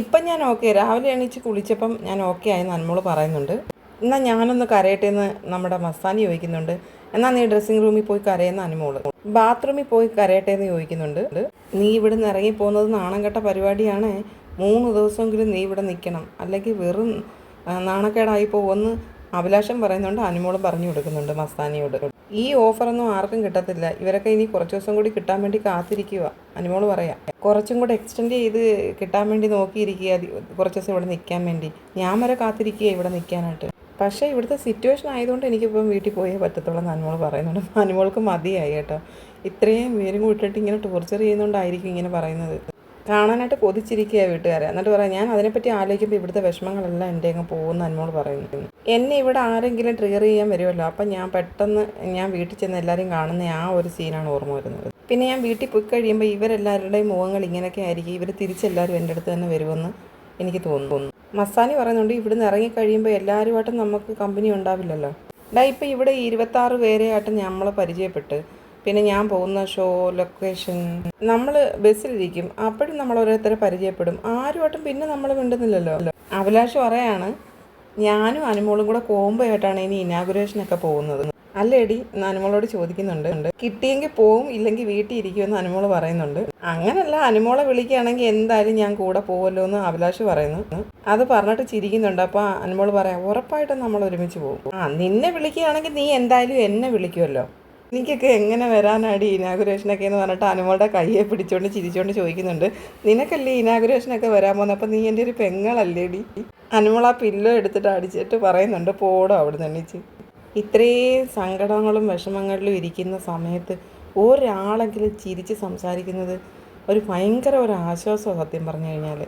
ഇപ്പം ഞാൻ ഓക്കെ. രാവിലെ എണീച്ച് കുളിച്ചപ്പം ഞാൻ ഓക്കെ ആയെന്ന് അനുമോൾ പറയുന്നുണ്ട്. എന്നാൽ ഞാനൊന്ന് കരയട്ടെ എന്ന് നമ്മുടെ മസ്താനി ചോദിക്കുന്നുണ്ട്. എന്നാൽ നീ ഡ്രസ്സിംഗ് റൂമിൽ പോയി കരയുന്ന അനുമോൾ ബാത്റൂമിൽ പോയി കരയട്ടെ എന്ന് ചോദിക്കുന്നുണ്ട്. നീ ഇവിടെ നിന്ന് ഇറങ്ങി പോകുന്നത് നാണം കെട്ട പരിപാടിയാണ്. മൂന്ന് ദിവസമെങ്കിലും നീ ഇവിടെ നിൽക്കണം. അല്ലെങ്കിൽ വെറും നാണക്കേടായി പോകുമെന്ന് അഭിലാഷം പറയുന്നുണ്ട്. അനുമോളും പറഞ്ഞു കൊടുക്കുന്നുണ്ട് മസ്താനിയോട്. ഈ ഓഫറൊന്നും ആർക്കും കിട്ടത്തില്ല. ഇവരൊക്കെ ഇനി കുറച്ച് ദിവസം കൂടി കിട്ടാൻ വേണ്ടി കാത്തിരിക്കുക അനുമോൾ പറയാം. കുറച്ചും കൂടെ എക്സ്റ്റെൻഡ് ചെയ്ത് കിട്ടാൻ വേണ്ടി നോക്കിയിരിക്കുക കുറച്ച് ദിവസം ഇവിടെ നിൽക്കാൻ വേണ്ടി. ഞാൻ വരെ കാത്തിരിക്കുക ഇവിടെ നിൽക്കാനായിട്ട് പക്ഷേ ഇവിടുത്തെ സിറ്റുവേഷൻ ആയതുകൊണ്ട് എനിക്കിപ്പം വീട്ടിൽ പോയേ പറ്റത്തുള്ളൂ എന്ന് അനുമോൾ പറയുന്നുണ്ട്. അനുമോൾക്ക് മതിയായി കേട്ടോ. ഇത്രയും പേരും കൂട്ടിട്ട് ഇങ്ങനെ ടോർച്ചർ ചെയ്യുന്നതുകൊണ്ടായിരിക്കും ഇങ്ങനെ പറയുന്നത്. കാണാനായിട്ട് കൊതിച്ചിരിക്കുക വീട്ടുകാരെ. എന്നിട്ട് പറയാം ഞാൻ അതിനെപ്പറ്റി ആലോചിക്കുമ്പോൾ ഇവിടുത്തെ വിഷമങ്ങളെല്ലാം എന്റെ അങ്ങ് പോകുന്ന അനുമോൾ പറയുന്നു. എന്നെ ഇവിടെ ആരെങ്കിലും ട്രിഗർ ചെയ്യാൻ വരുമല്ലോ. അപ്പം ഞാൻ പെട്ടെന്ന് ഞാൻ വീട്ടിൽ ചെന്ന് എല്ലാവരും കാണുന്ന ആ ഒരു സീനാണ് ഓർമ്മ വരുന്നത്. പിന്നെ ഞാൻ വീട്ടിൽ പോയി കഴിയുമ്പോൾ ഇവരെല്ലാവരുടെയും മുഖങ്ങൾ ഇങ്ങനെയൊക്കെ ആയിരിക്കും. ഇവർ തിരിച്ചെല്ലാവരും എന്റെ അടുത്ത് തന്നെ വരുമെന്ന് എനിക്ക് തോന്നുന്നു. മസാനി പറയുന്നുണ്ട് ഇവിടുന്ന് ഇറങ്ങി കഴിയുമ്പോൾ എല്ലാവരുമായിട്ടും നമുക്ക് കമ്പനി ഉണ്ടാവില്ലല്ലോ. ഡാ ഇപ്പം ഇവിടെ ഇരുപത്താറ് പേരെയായിട്ട് നമ്മൾ പരിചയപ്പെട്ട് പിന്നെ ഞാൻ പോകുന്ന ഷോ ലൊക്കേഷൻ നമ്മൾ ബസ്സിലിരിക്കും. അപ്പോഴും നമ്മൾ ഓരോരുത്തരെ പരിചയപ്പെടും. ആരുമായിട്ടും പിന്നെ നമ്മൾ മിണ്ടുന്നില്ലല്ലോ. അഭിലാഷ് പറയാണ് ഞാനും അനുമോളും കൂടെ കോംബോ ആയിട്ടാണ് ഇനി ഇനാഗുറേഷനൊക്കെ പോകുന്നത്. അല്ലേടി എന്ന് അനുമോളോട് ചോദിക്കുന്നുണ്ട്. കിട്ടിയെങ്കിൽ പോവും ഇല്ലെങ്കിൽ വീട്ടിൽ ഇരിക്കുമെന്ന് അനുമോൾ പറയുന്നുണ്ട്. അങ്ങനല്ല അനുമോളെ വിളിക്കുകയാണെങ്കിൽ എന്തായാലും ഞാൻ കൂടെ പോവല്ലോ എന്ന് അഭിലാഷ് പറയുന്നു. അത് പറഞ്ഞിട്ട് ചിരിക്കുന്നുണ്ട്. അപ്പോൾ അനുമോൾ പറയാം ഉറപ്പായിട്ടും നമ്മൾ ഒരുമിച്ച് പോകും. ആ നിന്നെ വിളിക്കുകയാണെങ്കിൽ നീ എന്തായാലും എന്നെ വിളിക്കുമല്ലോ എനിക്കൊക്കെ എങ്ങനെ വരാനാടി ഇനാഗുറേഷനൊക്കെ എന്ന് പറഞ്ഞിട്ട് അനുമോളുടെ കയ്യെ പിടിച്ചോണ്ട് ചിരിച്ചോണ്ട് ചോദിക്കുന്നുണ്ട്. നിനക്കല്ലേ ഇനാഗുറേഷനൊക്കെ വരാൻ പോകുന്നത് അപ്പം നീ എന്റെ ഒരു പെങ്ങളല്ലേടി? അനുമോൾ ആ പില്ലോ എടുത്തിട്ട് അടിച്ചിട്ട് പറയുന്നുണ്ട് പോടോ അവിടെ നിന്നിച്ച് ഇത്രയും സങ്കടങ്ങളും വിഷമങ്ങളിലും ഇരിക്കുന്ന സമയത്ത് ഒരാളെങ്കിലും ചിരിച്ച് സംസാരിക്കുന്നത് ഒരു ഭയങ്കര ഒരു ആശ്വാസമാണ് സത്യം പറഞ്ഞു കഴിഞ്ഞാൽ